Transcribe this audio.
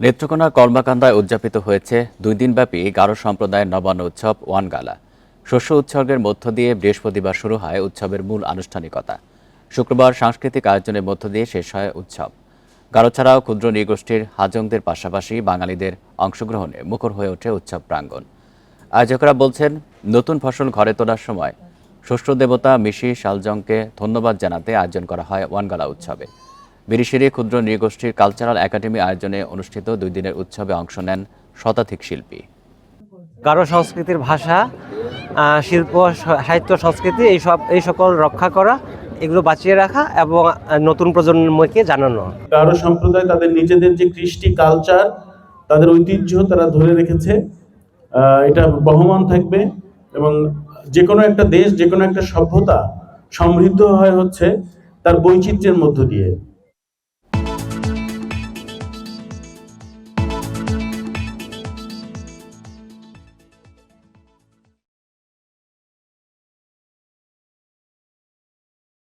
নেত্রকোনা কর্মাকান্দায় উদযাপিত হয়েছে দুই দিনব্যাপী গারো সম্প্রদায়ের নবান্ন উৎসব ওয়ান গালা শস্য উৎসর্গের মধ্য দিয়ে বৃহস্পতিবার শুরু হয় উৎসবের মূল আনুষ্ঠানিকতা। শুক্রবার সাংস্কৃতিক আয়োজনের মধ্য দিয়ে শেষ হয় উৎসব। গারো ছাড়াও ক্ষুদ্র নৃগোষ্ঠীর হাজংদের পাশাপাশি বাঙালিদের অংশগ্রহণে মুখর হয়ে ওঠে উৎসব প্রাঙ্গণ। আয়োজকরা বলছেন, নতুন ফসল ঘরে তোলার সময় শস্য দেবতা মিশি শালজংকে ধন্যবাদ জানাতে আয়োজন করা হয় ওয়ানগালা উৎসবে। বিরিশিরি ক্ষুদ্র নৃগোষ্ঠীর কালচারাল একাডেমি আয়োজনে অনুষ্ঠিত দুই দিনের উৎসবে অংশ নেন শতাধিক শিল্পী। গারো সংস্কৃতির ভাষা শিল্প সাহিত্য সংস্কৃতি এই সব এই সকল রক্ষা করা এগুলো বাঁচিয়ে রাখা এবং নতুন প্রজন্মকে জানানো। গারো সম্প্রদায় তাদের নিজেদের যে কৃষ্টি কালচার তাদের ঐতিহ্য তারা ধরে রেখেছে। এটা বহমান থাকবে এবং যে কোনো একটা দেশ যে কোনো একটা সভ্যতা সমৃদ্ধ হয় হচ্ছে তার বৈচিত্র্যের মধ্য দিয়ে।